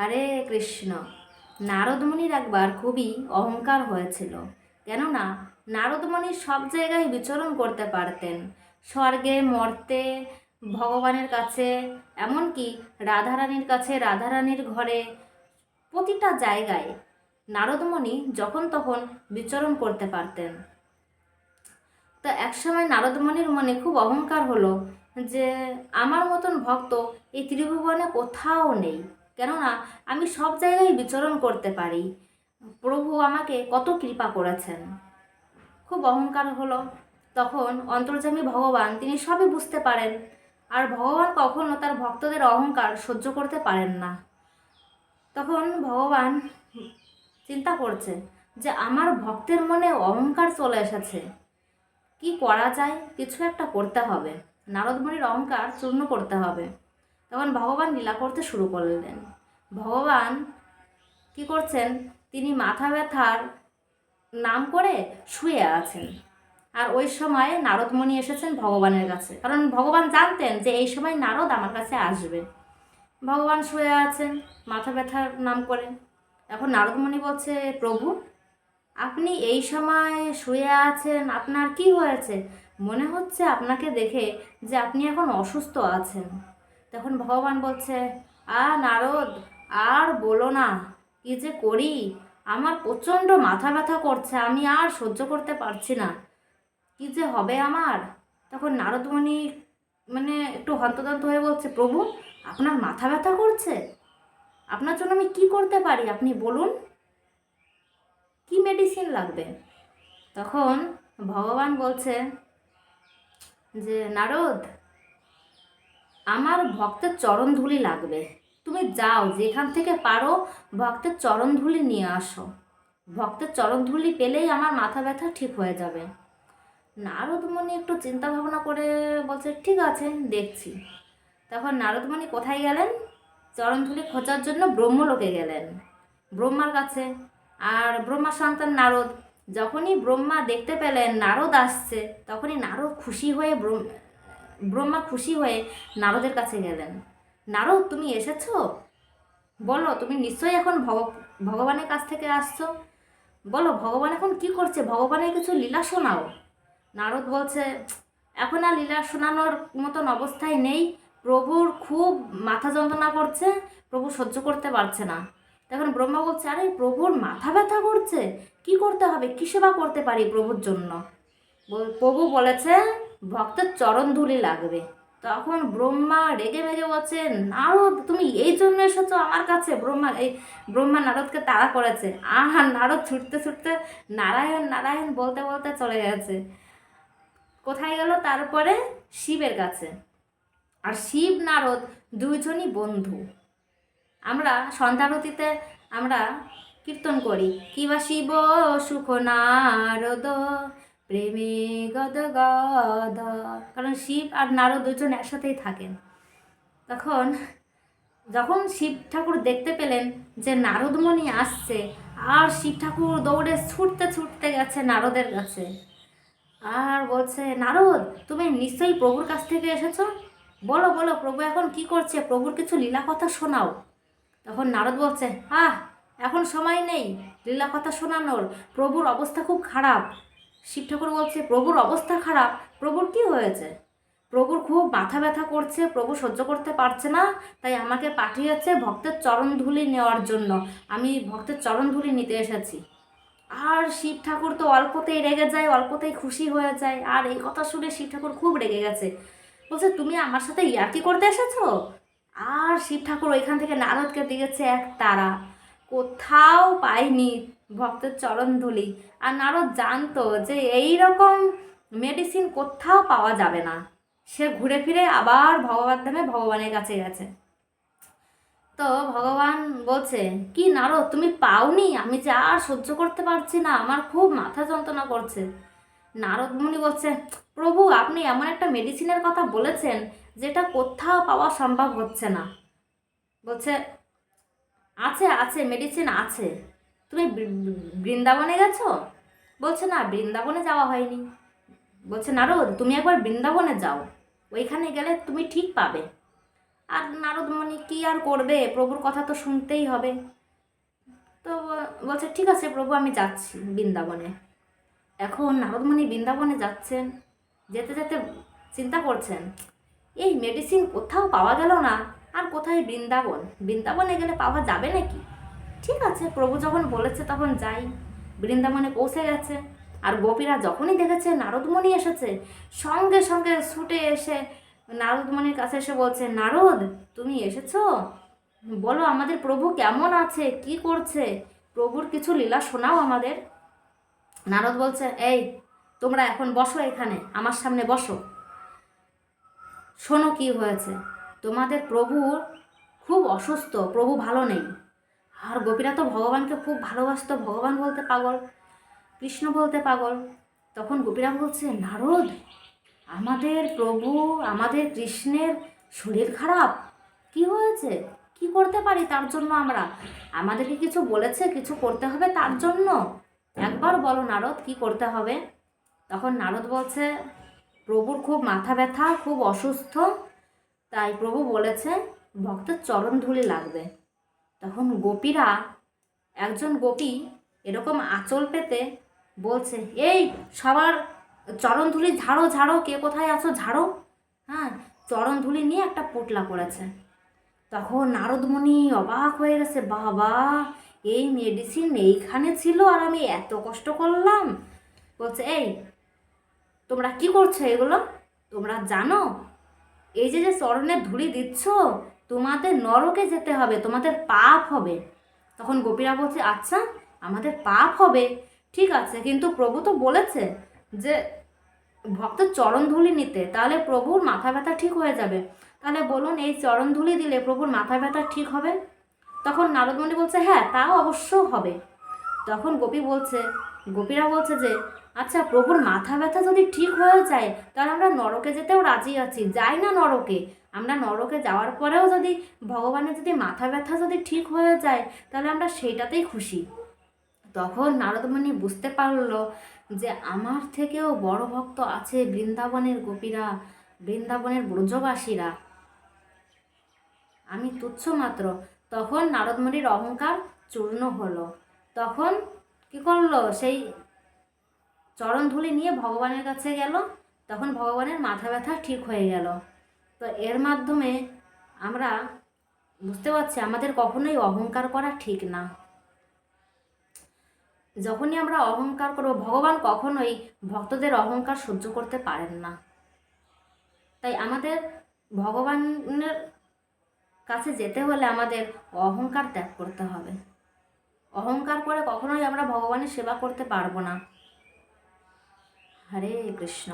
হরে কৃষ্ণ। নারদমণির একবার খুবই অহংকার হয়েছিল। কেননা, নারদমণি সব জায়গায় বিচরণ করতে পারতেন। স্বর্গে মর্তে, ভগবানের কাছে, এমনকি রাধারানীর কাছে, রাধারানীর ঘরে, প্রতিটা জায়গায় নারদমণি যখন তখন বিচরণ করতে পারতেন। তো একসময় নারদমণির মনে খুব অহংকার হলো যে, আমার মতন ভক্ত এই ত্রিভুবনে কোথাও নেই। কেননা আমি সব জায়গায় বিচরণ করতে পারি। প্রভু আমাকে কত কৃপা করেছেন। খুব অহংকার হলো। তখন অন্তর্যামী ভগবান তিনি সবই বুঝতে পারেন। আর ভগবান কখনো তার ভক্তদের অহংকার সহ্য করতে পারেন না। তখন ভগবান চিন্তা করছে যে আমার ভক্তের মনে অহংকার চলে এসেছে। কি করা যায়? কিছু একটা করতে হবে। নারদমণির অহংকার চূর্ণ করতে হবে। তখন ভগবান লীলা করতে শুরু করলেন। ভগবান কি করছেন? তিনি মাথা ব্যথার নাম করে শুয়ে আছেন। আর ওই সময় নারদমণি এসেছেন ভগবানের কাছে। কারণ ভগবান জানতেন যে এই সময় নারদ আমার কাছে আসবে। ভগবান শুয়ে আছেন, মাথা ব্যথার নাম করে। এখন নারদমণি বলছে, প্রভু, আপনি এই সময় শুয়ে আছেন, আপনার কি হয়েছে? মনে হচ্ছে আপনাকে দেখে যে আপনি এখন অসুস্থ আছেন। তখন ভগবান বলছে, আ নারদ, আর বলো না, কি যে করি? আমার প্রচণ্ড মাথা ব্যথা করছে, আমি আর সহ্য করতে পারছি না। কি যে হবে আমার? তখন নারদমণি মানে একটু হন্তদন্ত হয়ে বলছে, প্রভু, আপনার মাথা ব্যথা করছে? আপনার জন্য আমি কি করতে পারি? আপনি বলুন। কি মেডিসিন লাগবে? তখন ভগবান বলছে যে, নারদ আমার ভক্তের চরণ ধুলি লাগবে। তুমি যাও, যেখান থেকে পারো ভক্তের চরণ ধুলি নিয়ে আসো। ভক্তের চরণ ধুলি পেলেই আমার মাথা ব্যথা ঠিক হয়ে যাবে। নারদমণি একটু চিন্তা ভাবনা করে বলছে, ঠিক আছে, দেখছি। তখন নারদমণি কোথায় গেলেন? চরণধুলি খোঁজার জন্য ব্রহ্মলোকে গেলেন। ব্রহ্মার কাছে। আর ব্রহ্মা সন্তান নারদ। যখনই ব্রহ্মা দেখতে পেলেন, নারদ আসছে, তখনই নারদ খুশি হয়ে ব্রহ্ম- ব্রহ্মা খুশি হয়ে নারদের কাছে গেলেন। নারদ, তুমি এসেছ? বলো, তুমি নিশ্চয়ই এখন ভগ, ভগবানের কাছ থেকে আসছো? বলো, ভগবান এখন কি করছে? ভগবানের কিছু লীলা শোনাও। নারদ বলছে, এখন আর লীলা শোনানোর মতন অবস্থায় নেই। প্রভুর খুব মাথা যন্ত্রণা করছে, প্রভু সহ্য করতে পারছে না। তখন ব্রহ্মা বলছে, আরে, প্রভুর মাথা ব্যথা করছে? কি করতে হবে? কী সেবা করতে পারি প্রভুর জন্য? প্রভু বলেছে, ভক্তের চরণ ধুলি লাগবে। তখন ব্রহ্মা রেগে মেগে বলছে, নারদ, তুমি এই জন্য এসেছ আমার কাছে? ব্রহ্মা, এই ব্রহ্মা নারদকে তাড়া করেছে। আহা, নারদ ছুটতে ছুটতে নারায়ণ নারায়ণ বলতে বলতে চলে গেছে। কোথায় গেল? তারপরে শিবের কাছে। আর শিব, নারদ দুইজনই বন্ধু। আমরা সন্ধ্যারতিতে আমরা কীর্তন করি। কিবা শিব, সুখ নারদ প্রেমে গদ গদ। কারণ শিব আর নারদ দুজন একসাথেই থাকেন। তখন যখন শিব ঠাকুর দেখতে পেলেন যে নারদমণি আসছে, আর শিব ঠাকুর দৌড়ে ছুটতে ছুটতে গেছে নারদের কাছে। আর বলছে, নারদ, তুমি নিশ্চয়ই প্রভুর কাছ থেকে এসেছ? বলো বলো, প্রভু এখন কি করছে? প্রভুর কিছু লীলা কথা শোনাও। তখন নারদ বলছে, আহ, এখন সময় নেই। লীলা কথা শোনানোর। প্রভুর অবস্থা খুব খারাপ। শিব ঠাকুর বলছে, প্রভুর অবস্থা খারাপ, প্রভুর কি হয়েছে? প্রভুর খুব মাথা ব্যথা করছে, প্রভু সহ্য করতে পারছে না, তাই আমাকে পাঠিয়েছে ভক্তের চরণ ধুলি নেওয়ার জন্য। আমি ভক্তের চরণ ধুলি নিতে এসেছি। আর শিব ঠাকুর তো অল্পতেই রেগে যায়, অল্পতেই খুশি হয়ে যায়। আর এই কথা শুনে শিব ঠাকুর খুব রেগে গেছে। বলছে, তুমি আমার সাথে ইয়ার্কি করতে এসেছ? আর শিব ঠাকুর ওইখান থেকে নারদকে দিয়েছে এক তারা। কোথাও পায়নি ভক্তের চরণ ধুলি। আর নারদ জানতো যে এই রকম মেডিসিন কোথাও পাওয়া যাবে না। সে ঘুরে ফিরে আবার ভগবান ধামে ভগবানের কাছে গেছে। তো ভগবান বলছে, কি নারদ, তুমি পাওনি? আমি যে আর সহ্য করতে পারছি না। আমার খুব মাথা যন্ত্রণা করছে। নারদ মুনি বলছে, প্রভু, আপনি এমন একটা মেডিসিনের কথা বলেছেন যেটা কোথাও পাওয়া সম্ভব হচ্ছে না। বলছে, আছে আছে মেডিসিন আছে। তুমি বৃন্দাবনে গেছো? বলছে, না, বৃন্দাবনে যাওয়া হয়নি। বলছে, নারদ, তুমি একবার বৃন্দাবনে যাও। ওইখানে গেলে তুমি ঠিক পাবে। আর নারদমণি কি আর করবে? প্রভুর কথা তো শুনতেই হবে। তো বলছে, ঠিক আছে প্রভু, আমি যাচ্ছি বৃন্দাবনে। এখন নারদমণি বৃন্দাবনে যাচ্ছেন। যেতে যেতে চিন্তা করছেন, এই মেডিসিন কোথাও পাওয়া গেল না। আর কোথায় বৃন্দাবন? বৃন্দাবনে গেলে পাওয়া যাবে নাকি? ঠিক আছে, প্রভু যখন বলেছে তখন যাই। বৃন্দাবনে পৌঁছে গেছে। আর গোপীরা যখনই দেখেছে নারদমণি এসেছে, সঙ্গে সঙ্গে ছুটে এসে নারদমণির কাছে এসে বলছে, নারদ, তুমি এসেছ? বলো আমাদের প্রভু কেমন আছে? কি করছে? প্রভুর কিছু লীলা শোনাও আমাদের। নারদ বলছে, এই, তোমরা এখন বসো এখানে, আমার সামনে বসো। শোনো কি হয়েছে। তোমাদের প্রভুর খুব অসুস্থ, প্রভু ভালো নেই। আর গোপীরা তো ভগবানকে খুব ভালোবাসতো, ভগবান বলতে পাগল, কৃষ্ণ বলতে পাগল। তখন গোপীরা বলছে, নারদ, আমাদের প্রভু, আমাদের কৃষ্ণের শরীর খারাপ। কি হয়েছে? কি করতে পারি তার জন্য আমরা? আমাদেরকে কিছু বলেছে, কিছু করতে হবে তার জন্য? একবার বলো নারদ, কি করতে হবে? তখন নারদ বলছে, প্রভুর খুব মাথা ব্যথা, খুব অসুস্থ। তাই প্রভু বলেছে, ভক্তের চরণ ধুলি লাগবে। তখন গোপীরা, একজন গোপী এরকম আঁচল পেতে বলছে, এই সবার চরণ ধুলি ঝাড়ো ঝাড়ো, কে কোথায় আছো? ঝাড়ো। হ্যাঁ চরণ ধুলি নিয়ে একটা পুটলা করেছে তখন নারদমণি অবাক হয়ে গেছে, বাবা, এই মেডিসিন এইখানে ছিল আর আমি এত কষ্ট করলাম। বলছে, এই, তোমরা কি করছ এগুলো? তোমরা জানো? এই যে যে চরণের ধুলি দিচ্ছ তোমাদের নরকে যেতে হবে, তোমাদের পাপ হবে। তখন গোপীরা বলছে আচ্ছা আমাদের পাপ হবে। ঠিক আছে, কিন্তু প্রভু তো বলেছে যে, ভক্ত চরণ ধুলি নিতে, তাহলে প্রভুর মাথা ব্যথা ঠিক হয়ে যাবে। তাহলে বলুন, এই চরণ ধুলি দিলে প্রভুর মাথা ব্যথা ঠিক হবে? তখন নারদমণি বলছে হ্যাঁ তাও অবশ্য হবে। তখন গোপী বলছে, গোপীরা বলছে যে আচ্ছা প্রভুর মাথা ব্যথা যদি ঠিক হয়ে যায়, তাহলে আমরা নরকে যেতেও রাজি আছি। যাই না নরকে। আমরা নরকে যাওয়ার পরেও যদি ভগবানের যদি মাথা ব্যথা যদি ঠিক হয়ে যায়, তাহলে আমরা সেইটাতেই খুশি। তখন নারদমণি বুঝতে পারল যে আমার থেকেও বড় ভক্ত আছে বৃন্দাবনের গোপীরা, বৃন্দাবনের ব্রজবাসীরা। আমি তুচ্ছ মাত্র। তখন নারদমণির অহংকার চূর্ণ হলো। তখন কি করল? সেই চরণ ধুলি নিয়ে ভগবানের কাছে গেল, তখন ভগবানের মাথা ব্যথা ঠিক হয়ে গেল। তো এর মাধ্যমে আমরা বুঝতে পারছি আমাদের কখনোই অহংকার করা ঠিক না। যখনই আমরা অহংকার করব, ভগবান কখনোই ভক্তদের অহংকার সহ্য করতে পারেন না। তাই আমাদের ভগবানের কাছে যেতে হলে আমাদের অহংকার ত্যাগ করতে হবে। অহংকার করে কখনোই আমরা ভগবানের সেবা করতে পারব না। হরে কৃষ্ণ।